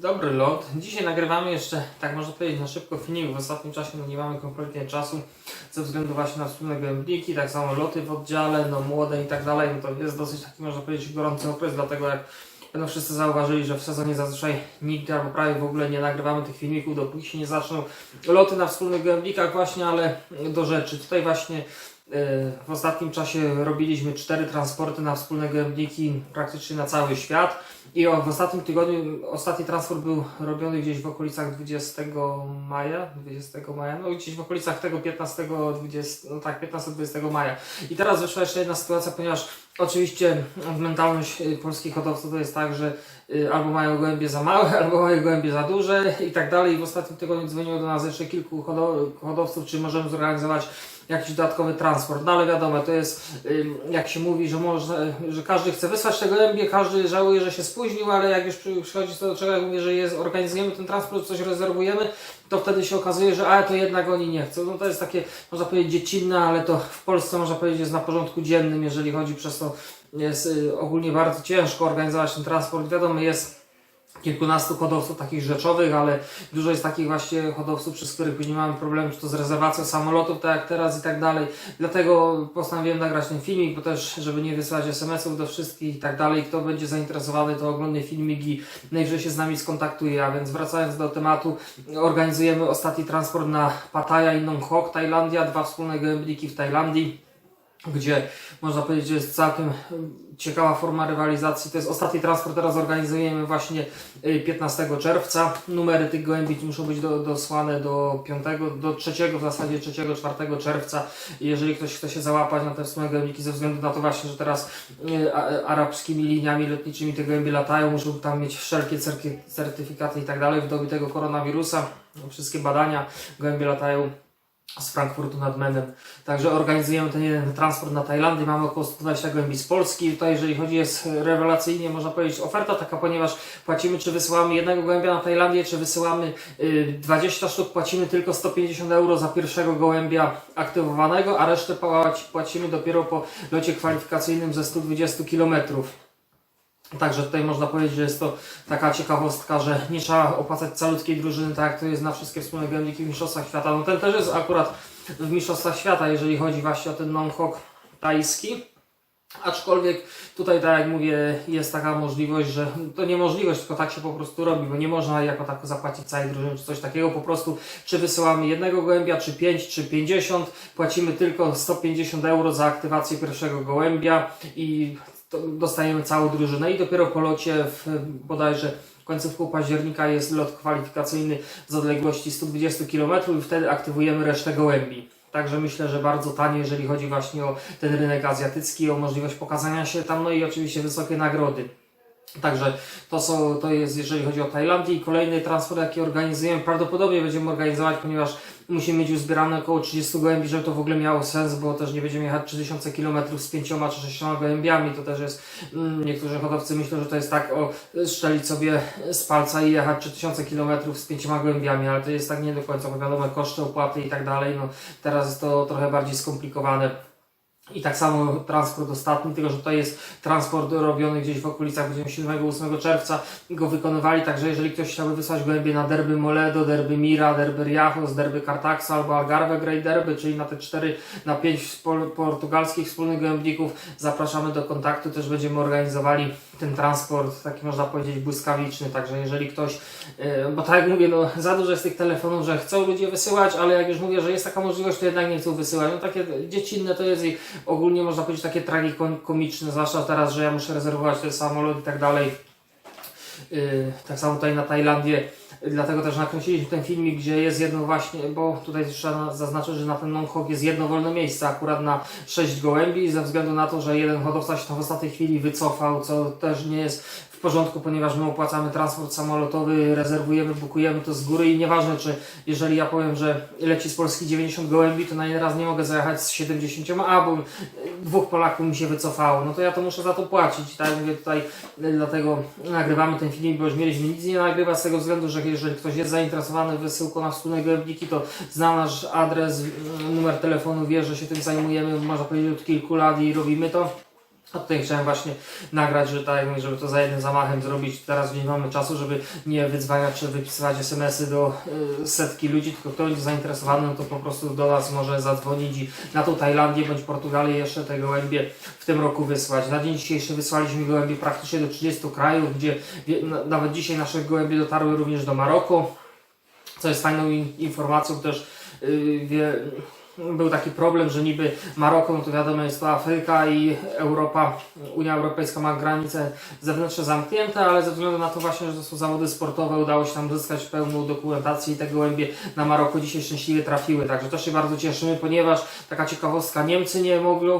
Dobry lot. Dzisiaj nagrywamy jeszcze, tak można powiedzieć, na szybko filmik. W ostatnim czasie nie mamy kompletnie czasu ze względu właśnie na wspólne gębniki, tak samo loty w oddziale, no młode i tak dalej. No to jest dosyć taki, można powiedzieć, gorący okres, dlatego jak będą wszyscy zauważyli, że w sezonie zazwyczaj nigdy albo prawie w ogóle nie nagrywamy tych filmików, dopóki się nie zaczną loty na wspólnych gębnikach właśnie, ale do rzeczy. Tutaj właśnie e, w ostatnim czasie robiliśmy cztery transporty na wspólne gębniki praktycznie na cały świat. I w ostatnim tygodniu, ostatni transport był robiony gdzieś w okolicach 20 maja, 20 maja, no gdzieś w okolicach tego 15, 20, no tak, 15-20 maja. I teraz wyszła jeszcze jedna sytuacja, ponieważ oczywiście mentalność y, polskich hodowców to jest tak, że y, albo mają gołębie za małe, albo mają gołębie za duże i tak dalej. I w ostatnim tygodniu dzwoniło do nas jeszcze kilku hodo- hodowców, czy możemy zorganizować jakiś dodatkowy transport. No ale wiadomo, to jest jak się mówi, że można, że każdy chce wysłać te gołębie, każdy żałuje, że się spóźnił, ale jak już przy- przychodzi co do czego, jak mówię, że jest, organizujemy ten transport, coś rezerwujemy, to wtedy się okazuje, że a to jednak oni nie chcą. No to jest takie, można powiedzieć, dziecinne, ale to w Polsce można powiedzieć jest na porządku dziennym, jeżeli chodzi przez to jest y, ogólnie bardzo ciężko organizować ten transport. Wiadomo, jest kilkunastu hodowców takich rzeczowych, ale dużo jest takich właśnie hodowców, przez których później mamy problem, czy to z rezerwacją samolotów, tak jak teraz i tak dalej. Dlatego postanowiłem nagrać ten filmik, bo też, żeby nie wysyłać SMS-ów do wszystkich i tak dalej. Kto będzie zainteresowany, to oglądnie filmik i najwyżej się z nami skontaktuje. A więc wracając do tematu, organizujemy ostatni transport na Pattaya i Nong Hok, Tajlandia, dwa wspólne gołębniki w Tajlandii gdzie można powiedzieć, że jest całkiem ciekawa forma rywalizacji. To jest ostatni transport, teraz organizujemy właśnie y, 15 czerwca. Numery tych gołębi muszą być do, dosłane do 5, do 3, w zasadzie 3-4 czerwca. Jeżeli ktoś chce się załapać na te wspólne gołębniki ze względu na to właśnie, że teraz y, arabskimi liniami lotniczymi te gołębie latają, muszą tam mieć wszelkie certyfikaty i tak dalej w dobie tego koronawirusa. Wszystkie badania, gołębie latają z Frankfurtu nad Menem. Także organizujemy ten jeden transport na Tajlandię. Mamy około 120 gołębi z Polski. Tutaj, jeżeli chodzi, jest rewelacyjnie, można powiedzieć, oferta taka, ponieważ płacimy, czy wysyłamy jednego gołębia na Tajlandię, czy wysyłamy y, 20 sztuk, płacimy tylko 150 euro za pierwszego gołębia aktywowanego, a resztę płaci- płacimy dopiero po locie kwalifikacyjnym ze 120 kilometrów. Także tutaj można powiedzieć, że jest to taka ciekawostka, że nie trzeba opłacać calutkiej drużyny, tak jak to jest na wszystkie wspólne gębniki w Mistrzostwach Świata. No ten też jest akurat w Mistrzostwach Świata, jeżeli chodzi właśnie o ten non-hawk tajski. Aczkolwiek tutaj, tak jak mówię, jest taka możliwość, że to nie możliwość, tylko tak się po prostu robi, bo nie można jako tako zapłacić całej drużyny czy coś takiego. Po prostu, czy wysyłamy jednego gołębia, czy 5, czy 50, płacimy tylko 150 euro za aktywację pierwszego gołębia i dostajemy całą drużynę i dopiero po locie w bodajże końcówką października jest lot kwalifikacyjny z odległości 120 km i wtedy aktywujemy resztę gołębi. Także myślę, że bardzo tanie, jeżeli chodzi właśnie o ten rynek azjatycki, o możliwość pokazania się tam, no i oczywiście wysokie nagrody. Także to, są, to jest, jeżeli chodzi o Tajlandię i kolejny transport, jaki organizujemy, prawdopodobnie będziemy organizować, ponieważ musimy mieć uzbierane około 30 gołębi, żeby to w ogóle miało sens, bo też nie będziemy jechać 3000 km z pięcioma czy sześcioma gołębiami, to też jest, mm, niektórzy hodowcy myślą, że to jest tak o szczelić sobie z palca i jechać 3000 km z pięcioma gołębiami, ale to jest tak nie do końca, bo wiadomo, koszty, opłaty i tak dalej, no teraz jest to trochę bardziej skomplikowane. I tak samo transport ostatni, tylko że tutaj jest transport robiony gdzieś w okolicach będziemy 7-8 czerwca go wykonywali, także jeżeli ktoś chciałby wysłać gołębie na derby Moledo, derby Mira, derby Riachos, derby Cartaxa albo Algarve Grey Derby, czyli na te 4 na 5 spol- portugalskich wspólnych gołębników, zapraszamy do kontaktu, też będziemy organizowali ten transport, taki można powiedzieć błyskawiczny, także jeżeli ktoś, yy, bo tak jak mówię, no za dużo jest tych telefonów, że chcą ludzie wysyłać, ale jak już mówię, że jest taka możliwość, to jednak nie chcą wysyłać, no takie dziecinne to jest i ogólnie można powiedzieć takie tragikomiczne, zwłaszcza teraz, że ja muszę rezerwować ten samolot i tak dalej. Yy, tak samo tutaj na Tajlandię. Dlatego też nakręciliśmy ten filmik, gdzie jest jedno właśnie, bo tutaj trzeba zaznaczyć, że na ten non-hog jest jedno wolne miejsce akurat na 6 gołębi, ze względu na to, że jeden hodowca się tam w ostatniej chwili wycofał, co też nie jest w porządku, ponieważ my opłacamy transport samolotowy, rezerwujemy, bukujemy to z góry i nieważne, czy jeżeli ja powiem, że leci z Polski 90 gołębi, to na jeden raz nie mogę zajechać z 70, a bo y, dwóch Polaków mi się wycofało, no to ja to muszę za to płacić. Tak mówię tutaj, y, dlatego nagrywamy ten film, bo już mieliśmy nic nie nagrywać z tego względu, że jeżeli ktoś jest zainteresowany wysyłką na wspólne gołębniki, to zna nasz adres, y, numer telefonu, wie, że się tym zajmujemy, można powiedzieć od kilku lat i robimy to. A tutaj chciałem właśnie nagrać, że tak żeby to za jednym zamachem zrobić. Teraz nie mamy czasu, żeby nie wydzwaniać czy wypisywać SMS-y do y, setki ludzi, tylko kto będzie zainteresowany, no to po prostu do nas może zadzwonić i na tą Tajlandię bądź Portugalię jeszcze te gołębie w tym roku wysłać. Na dzień dzisiejszy wysłaliśmy gołębie praktycznie do 30 krajów, gdzie nawet dzisiaj nasze gołębie dotarły również do Maroko, co jest fajną in- informacją też. Yy, wie, był taki problem, że niby Maroko, no to wiadomo jest to Afryka i Europa, Unia Europejska ma granice zewnętrzne zamknięte, ale ze względu na to właśnie, że to są zawody sportowe, udało się tam uzyskać pełną dokumentację i te gołębie na Maroko dzisiaj szczęśliwie trafiły. Także też się bardzo cieszymy, ponieważ taka ciekawostka, Niemcy nie mogli,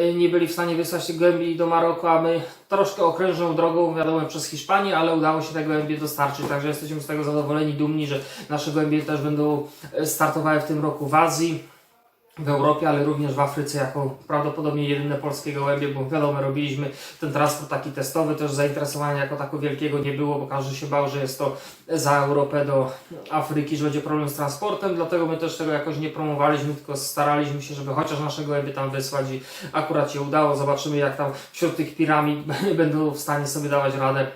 y, nie byli w stanie wysłać tych gołębi do Maroka, a my troszkę okrężną drogą, wiadomo, przez Hiszpanię, ale udało się te gołębie dostarczyć. Także jesteśmy z tego zadowoleni, dumni, że nasze gołębie też będą e, startowały w tym roku w Azji w Europie, ale również w Afryce jako prawdopodobnie jedyne polskie gołębie, bo wiadomo, robiliśmy ten transport taki testowy, też zainteresowania jako tako wielkiego nie było, bo każdy się bał, że jest to za Europę do Afryki, że będzie problem z transportem, dlatego my też tego jakoś nie promowaliśmy, tylko staraliśmy się, żeby chociaż nasze gołębie tam wysłać i akurat się udało. Zobaczymy jak tam wśród tych piramid będą w stanie sobie dawać radę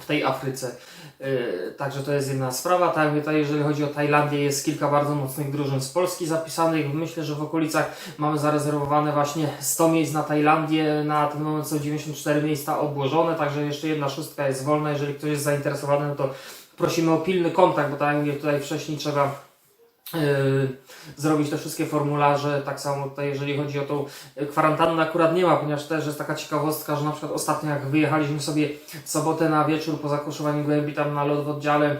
w tej Afryce. Yy, także to jest jedna sprawa. Tak, tutaj, jeżeli chodzi o Tajlandię, jest kilka bardzo mocnych drużyn z Polski zapisanych. Myślę, że w okolicach mamy zarezerwowane właśnie 100 miejsc na Tajlandię. Na ten moment są 94 miejsca obłożone, także jeszcze jedna szóstka jest wolna. Jeżeli ktoś jest zainteresowany, no to prosimy o pilny kontakt, bo tak jak mówię, tutaj wcześniej trzeba zrobić te wszystkie formularze. Tak samo tutaj, jeżeli chodzi o tą kwarantannę, akurat nie ma, ponieważ też jest taka ciekawostka, że na przykład ostatnio jak wyjechaliśmy sobie w sobotę na wieczór po zakoszowaniu gołębi tam na lot w oddziale,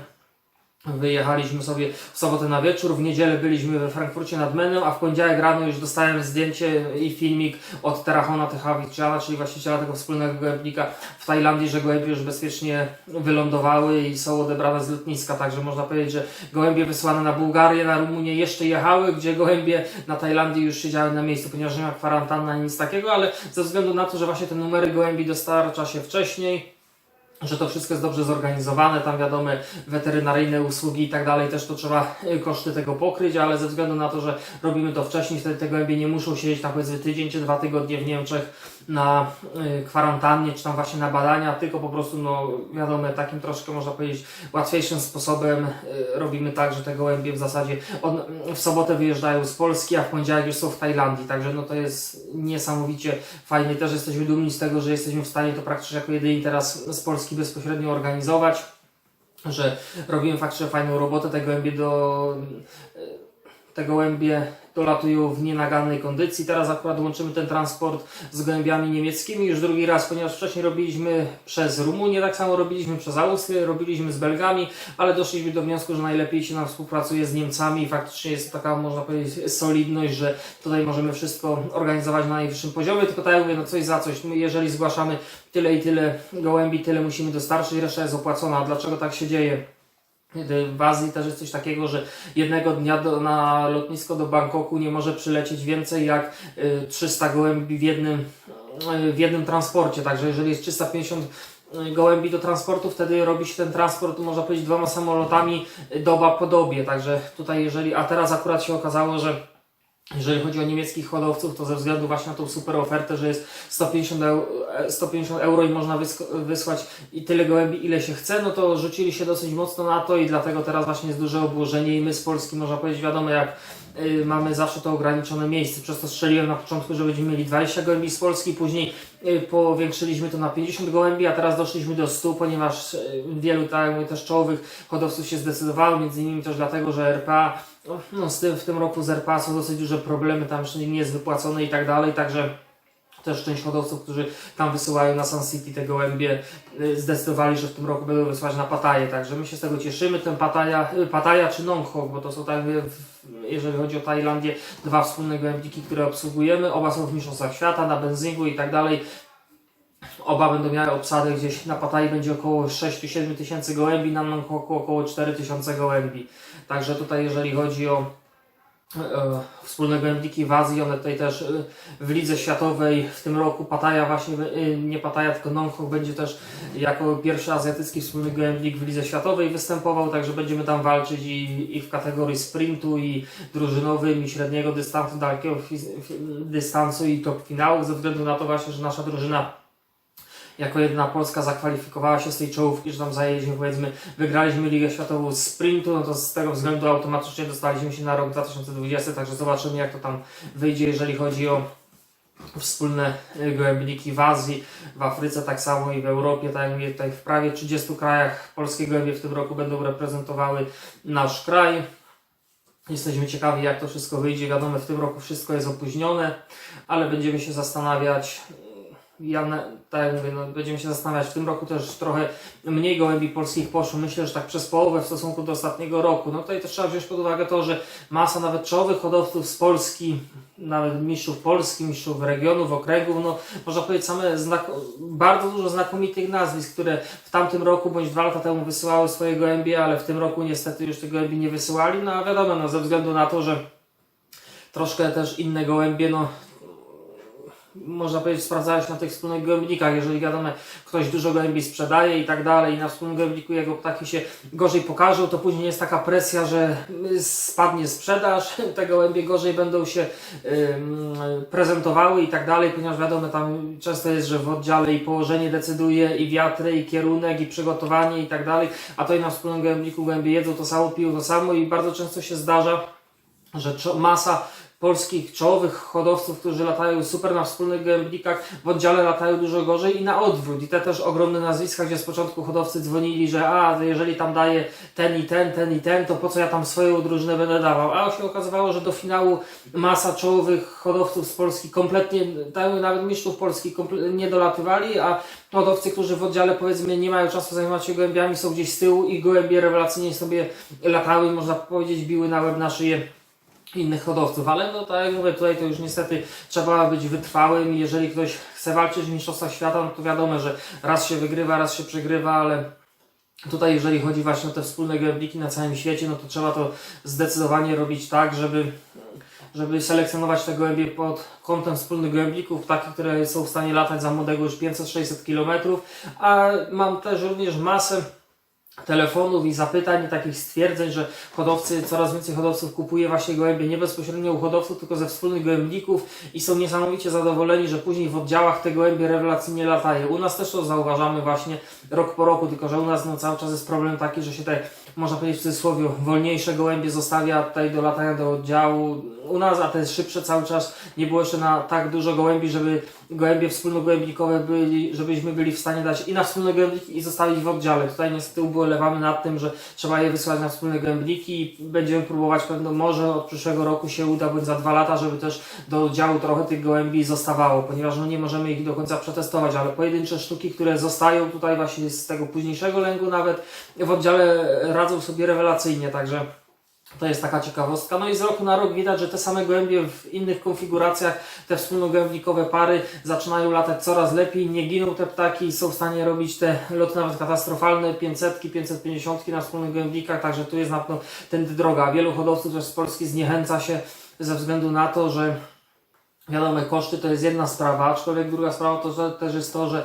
Wyjechaliśmy sobie w sobotę na wieczór, w niedzielę byliśmy we Frankfurcie nad Menem, a w poniedziałek rano już dostałem zdjęcie i filmik od Terachona Techawiczana, czyli właściciela tego wspólnego gołębnika w Tajlandii, że gołębie już bezpiecznie wylądowały i są odebrane z lotniska, także można powiedzieć, że gołębie wysłane na Bułgarię, na Rumunię jeszcze jechały, gdzie gołębie na Tajlandii już siedziały na miejscu, ponieważ nie ma kwarantanny ani nic takiego, ale ze względu na to, że właśnie te numery gołębi dostarcza się wcześniej, że to wszystko jest dobrze zorganizowane, tam wiadomo, weterynaryjne usługi i tak dalej, też to trzeba y, koszty tego pokryć, ale ze względu na to, że robimy to wcześniej, wtedy te gołębie nie muszą siedzieć na powiedzmy tydzień czy dwa tygodnie w Niemczech na y, kwarantannie, czy tam właśnie na badania, tylko po prostu, no wiadomo, takim troszkę można powiedzieć łatwiejszym sposobem y, robimy tak, że te gołębie w zasadzie od, w sobotę wyjeżdżają z Polski, a w poniedziałek już są w Tajlandii, także no to jest niesamowicie fajnie, też jesteśmy dumni z tego, że jesteśmy w stanie to praktycznie jako jedyni teraz z Polski bezpośrednio organizować, że robimy faktycznie fajną robotę, te gołębie do te gołębie dolatują w nienagannej kondycji. Teraz akurat łączymy ten transport z gołębiami niemieckimi już drugi raz, ponieważ wcześniej robiliśmy przez Rumunię, tak samo robiliśmy przez Austrię, robiliśmy z Belgami, ale doszliśmy do wniosku, że najlepiej się nam współpracuje z Niemcami i faktycznie jest taka, można powiedzieć, solidność, że tutaj możemy wszystko organizować na najwyższym poziomie, tylko tak jak mówię, no coś za coś. My jeżeli zgłaszamy tyle i tyle gołębi, tyle musimy dostarczyć, reszta jest opłacona. A dlaczego tak się dzieje? W Azji też jest coś takiego, że jednego dnia do, na lotnisko do Bangkoku nie może przylecieć więcej jak y, 300 gołębi w jednym, y, w jednym transporcie. Także jeżeli jest 350 gołębi do transportu, wtedy robi się ten transport, można powiedzieć, dwoma samolotami y, doba po dobie. Także tutaj jeżeli, a teraz akurat się okazało, że jeżeli chodzi o niemieckich hodowców, to ze względu właśnie na tą super ofertę, że jest 150 euro, 150 euro i można wysłać i tyle gołębi, ile się chce, no to rzucili się dosyć mocno na to i dlatego teraz właśnie jest duże obłożenie i my z Polski, można powiedzieć, wiadomo jak y, mamy zawsze to ograniczone miejsce, przez to strzeliłem na początku, że będziemy mieli 20 gołębi z Polski, później y, powiększyliśmy to na 50 gołębi, a teraz doszliśmy do 100, ponieważ y, wielu tak mówię, też czołowych hodowców się zdecydowało, między innymi też dlatego, że RPA no, no z tym, w tym roku z RPA są dosyć duże problemy, tam jeszcze nie jest wypłacone i tak dalej, także też część hodowców, którzy tam wysyłają na Sun City te gołębie, y, zdecydowali, że w tym roku będą wysyłać na Pataję, także my się z tego cieszymy. Ten Pataja, y, Pataja czy Nonghok, bo to są tak, w- jeżeli chodzi o Tajlandię, dwa wspólne gołębniki, które obsługujemy. Oba są w mistrzostwach świata, na benzingu i tak dalej. Oba będą miały obsadę gdzieś na Patai będzie około 6-7 tysięcy gołębi, na Nonghoku około 4 tysiące gołębi. Także tutaj jeżeli chodzi o wspólne gołębniki w Azji, one tutaj też e, w lidze światowej w tym roku Pattaya właśnie, e, nie Pattaya, tylko Nongkong będzie też jako pierwszy azjatycki wspólny gołębnik w lidze światowej występował, także będziemy tam walczyć i, i w kategorii sprintu i drużynowym i średniego dystansu, dalekiego dystansu i top finału, ze względu na to właśnie, że nasza drużyna jako jedna Polska zakwalifikowała się z tej czołówki, że tam zajęliśmy, powiedzmy, wygraliśmy Ligę Światową sprintu, no to z tego względu automatycznie dostaliśmy się na rok 2020, także zobaczymy jak to tam wyjdzie, jeżeli chodzi o wspólne y, gołębniki w Azji, w Afryce tak samo i w Europie, tak jak mówię, tutaj w prawie 30 krajach polskie gołębie w tym roku będą reprezentowały nasz kraj. Jesteśmy ciekawi jak to wszystko wyjdzie, wiadomo w tym roku wszystko jest opóźnione, ale będziemy się zastanawiać, ja tak jak mówię, no, będziemy się zastanawiać. W tym roku też trochę mniej gołębi polskich poszło. Myślę, że tak przez połowę w stosunku do ostatniego roku. No tutaj też trzeba wziąć pod uwagę to, że masa nawet czołowych hodowców z Polski, nawet mistrzów Polski, mistrzów regionów, okręgów, no można powiedzieć same bardzo dużo znakomitych nazwisk, które w tamtym roku bądź dwa lata temu wysyłały swoje gołębie, ale w tym roku niestety już tych gołębi nie wysyłali. No a wiadomo, no, ze względu na to, że troszkę też inne gołębie, no można powiedzieć, sprawdzałeś na tych wspólnych gołębnikach, jeżeli wiadomo, ktoś dużo gołębi sprzedaje i tak dalej, i na wspólnym gołębniku jego ptaki się gorzej pokażą, to później jest taka presja, że spadnie sprzedaż, te gołębie gorzej będą się ym, prezentowały i tak dalej, ponieważ wiadomo, tam często jest, że w oddziale i położenie decyduje, i wiatry, i kierunek, i przygotowanie i tak dalej, a to i na wspólnym gołębniku gołębie jedzą to samo, piją to samo i bardzo często się zdarza, że masa polskich czołowych hodowców, którzy latają super na wspólnych gębnikach, w oddziale latają dużo gorzej i na odwrót. I te też ogromne nazwiska, gdzie z początku hodowcy dzwonili, że a, jeżeli tam daje ten i ten, ten i ten, to po co ja tam swoją drużynę będę dawał. A się okazywało, że do finału masa czołowych hodowców z Polski kompletnie, nawet mistrzów Polski nie dolatywali, a hodowcy, którzy w oddziale powiedzmy nie mają czasu zajmować się gołębiami, są gdzieś z tyłu i gołębie rewelacyjnie sobie latały można powiedzieć biły na łeb na szyję innych hodowców, ale no tak jak mówię, tutaj to już niestety trzeba być wytrwałym jeżeli ktoś chce walczyć w Mistrzostwach Świata, no to wiadomo, że raz się wygrywa, raz się przegrywa, ale tutaj jeżeli chodzi właśnie o te wspólne gołębniki na całym świecie, no to trzeba to zdecydowanie robić tak, żeby żeby selekcjonować te gołębie pod kątem wspólnych gołębników, takie, które są w stanie latać za młodego już 500-600 km, a mam też również masę telefonów i zapytań i takich stwierdzeń, że hodowcy, coraz więcej hodowców kupuje właśnie gołębie nie bezpośrednio u hodowców, tylko ze wspólnych gołębników i są niesamowicie zadowoleni, że później w oddziałach te gołębie rewelacyjnie latają. U nas też to zauważamy właśnie rok po roku, tylko że u nas no, cały czas jest problem taki, że się te, można powiedzieć w cudzysłowie, wolniejsze gołębie zostawia tutaj do latania do oddziału. U nas, a te szybsze cały czas nie było jeszcze na tak dużo gołębi, żeby gołębie wspólnogołębnikowe byli, żebyśmy byli w stanie dać i na wspólne gołębniki i zostawić w oddziale. Tutaj niestety ubolewamy nad tym, że trzeba je wysłać na wspólne gołębniki i będziemy próbować pewno może od przyszłego roku się uda, bądź za dwa lata, żeby też do oddziału trochę tych gołębi zostawało, ponieważ no nie możemy ich do końca przetestować, ale pojedyncze sztuki, które zostają tutaj właśnie z tego późniejszego lęgu nawet w oddziale radzą sobie rewelacyjnie, także to jest taka ciekawostka. No i z roku na rok widać, że te same gołębie w innych konfiguracjach, te wspólnogołębnikowe pary zaczynają latać coraz lepiej, nie giną te ptaki i są w stanie robić te loty nawet katastrofalne, 500, 550 na wspólnych gołębnikach, także tu jest na pewno tędy droga. Wielu hodowców też z Polski zniechęca się ze względu na to, że Wiadomo, koszty to jest jedna sprawa, aczkolwiek druga sprawa to że też jest to, że,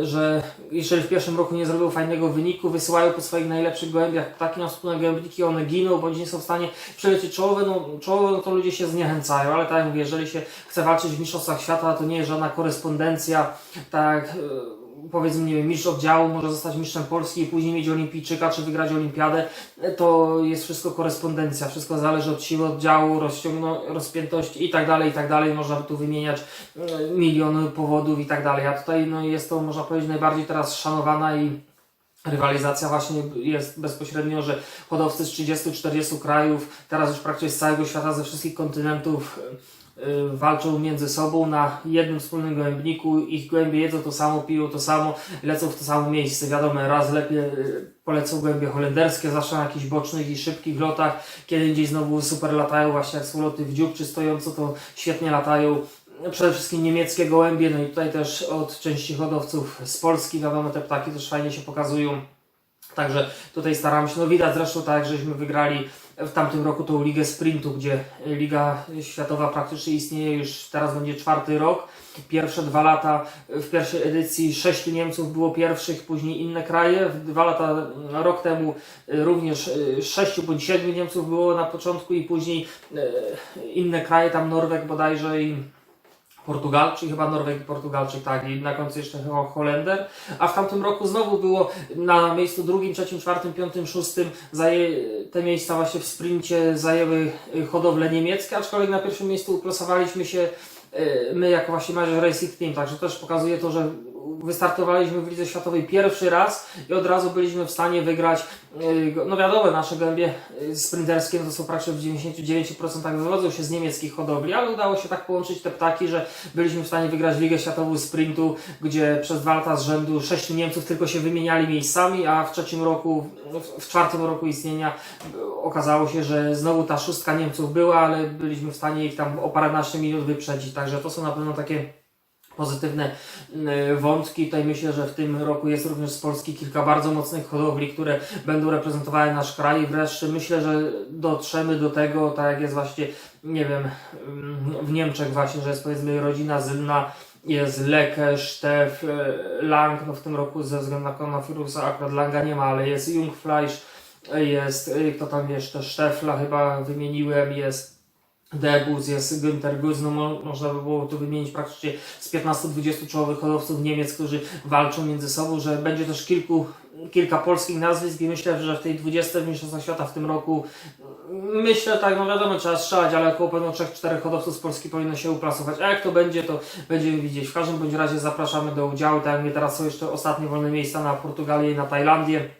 że jeżeli w pierwszym roku nie zrobił fajnego wyniku, wysyłają po swoich najlepszych gołębiach ptaki na wspólne gołębniki, one giną, bądź nie są w stanie przelecieć czołowe, no czołowe no to ludzie się zniechęcają, ale tak jak mówię, jeżeli się chce walczyć w Mistrzostwach Świata, to nie jest żadna korespondencja, tak e, powiedzmy, nie wiem, mistrz oddziału może zostać mistrzem Polski i później mieć olimpijczyka, czy wygrać olimpiadę, to jest wszystko korespondencja, wszystko zależy od siły oddziału, rozciągno, rozpiętości i tak dalej, i tak dalej, można tu wymieniać e, miliony powodów i tak dalej, a tutaj no, jest to, można powiedzieć, najbardziej teraz szanowana i Rywalizacja właśnie jest bezpośrednio, że hodowcy z 30-40 krajów, teraz już praktycznie z całego świata, ze wszystkich kontynentów walczą między sobą na jednym wspólnym gołębniku. Ich gołębie jedzą to samo, piją to samo, lecą w to samo miejsce. Wiadomo, raz lepiej y, polecą gołębie holenderskie, zawsze na jakichś bocznych i szybkich lotach. Kiedy indziej znowu super latają, właśnie jak są loty w dziób czy stojąco, to świetnie latają przede wszystkim niemieckie gołębie, no i tutaj też od części hodowców z Polski, wiadomo, te ptaki też fajnie się pokazują. Także tutaj staramy się, no widać zresztą tak, żeśmy wygrali w tamtym roku tą ligę sprintu, gdzie Liga Światowa praktycznie istnieje już teraz będzie czwarty rok. Pierwsze dwa lata w pierwszej edycji sześciu Niemców było pierwszych, później inne kraje. Dwa lata, rok temu y, również y, sześciu bądź siedmiu Niemców było na początku i później y, inne kraje, tam Norweg bodajże i Portugalczyk, chyba Norweg i Portugalczyk, tak, i na końcu jeszcze chyba Holender. A w tamtym roku znowu było na miejscu drugim, trzecim, czwartym, piątym, szóstym zaje, te miejsca właśnie w sprincie zajęły y, hodowle niemieckie, aczkolwiek na pierwszym miejscu uplasowaliśmy się y, my jako właśnie Major Racing Team, także też pokazuje to, że wystartowaliśmy w Lidze Światowej pierwszy raz i od razu byliśmy w stanie wygrać, y, no wiadomo, nasze gębie y, sprinterskie to są praktycznie w 99% wywodzą się z niemieckich hodowli, ale udało się tak połączyć te ptaki, że byliśmy w stanie wygrać Ligę Światową sprintu, gdzie przez dwa lata z rzędu sześciu Niemców tylko się wymieniali miejscami, a w trzecim roku, w- czwartym roku istnienia okazało się, że znowu ta szóstka Niemców była, ale byliśmy w stanie ich tam o paręnaście minut wyprzedzić, także to są na pewno takie pozytywne y, wątki. Tutaj myślę, że w tym roku jest również z Polski kilka bardzo mocnych hodowli, które będą reprezentowały nasz kraj. Wreszcie myślę, że dotrzemy do tego, tak jak jest właśnie, nie wiem, ym, w Niemczech właśnie, że jest powiedzmy rodzina Zylna, jest Leke, Stef, y, Lang, no w tym roku ze względu na koronawirusa akurat Langa nie ma, ale jest Jungfleisch, jest, y, kto tam jeszcze, Stefla chyba wymieniłem, jest Debus, jest Günther Guz, no mo, można by było tu wymienić praktycznie z 15-20 czołowych hodowców Niemiec, którzy walczą między sobą, że będzie też kilku, kilka polskich nazwisk i myślę, że w tej 20 Mistrzostwach Świata w tym roku myślę tak, no wiadomo, trzeba strzelać, ale około pewno 3-4 hodowców z Polski powinno się uplasować, a jak to będzie, to będziemy widzieć. W każdym bądź razie zapraszamy do udziału, tak jak mnie teraz są jeszcze ostatnie wolne miejsca na Portugalię i na Tajlandię.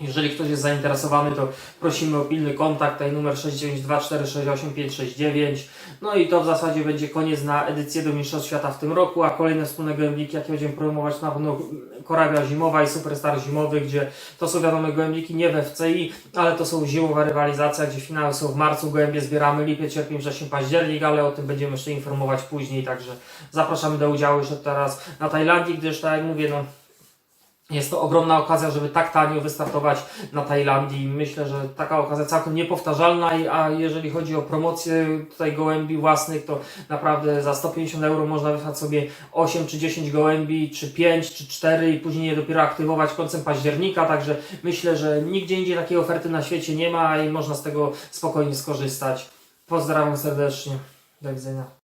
Jeżeli ktoś jest zainteresowany, to prosimy o pilny kontakt, tutaj numer 692468569. No i to w zasadzie będzie koniec na edycję do Mistrzostw Świata w tym roku, a kolejne wspólne gołębniki, jakie będziemy promować, na pewno Korabia Zimowa i Superstar Zimowy, gdzie to są wiadome gołębniki nie we FCI, ale to są zimowa rywalizacja, gdzie finały są w marcu, gołębie zbieramy lipiec, sierpień, wrzesień, październik, ale o tym będziemy jeszcze informować później, także zapraszamy do udziału jeszcze teraz na Tajlandii, gdyż tak jak mówię, no jest to ogromna okazja, żeby tak tanio wystartować na Tajlandii. Myślę, że taka okazja całkiem niepowtarzalna, a jeżeli chodzi o promocję tutaj gołębi własnych, to naprawdę za 150 euro można wysłać sobie 8 czy 10 gołębi, czy 5 czy 4 i później je dopiero aktywować końcem października, także myślę, że nigdzie indziej takiej oferty na świecie nie ma i można z tego spokojnie skorzystać. Pozdrawiam serdecznie. Do widzenia.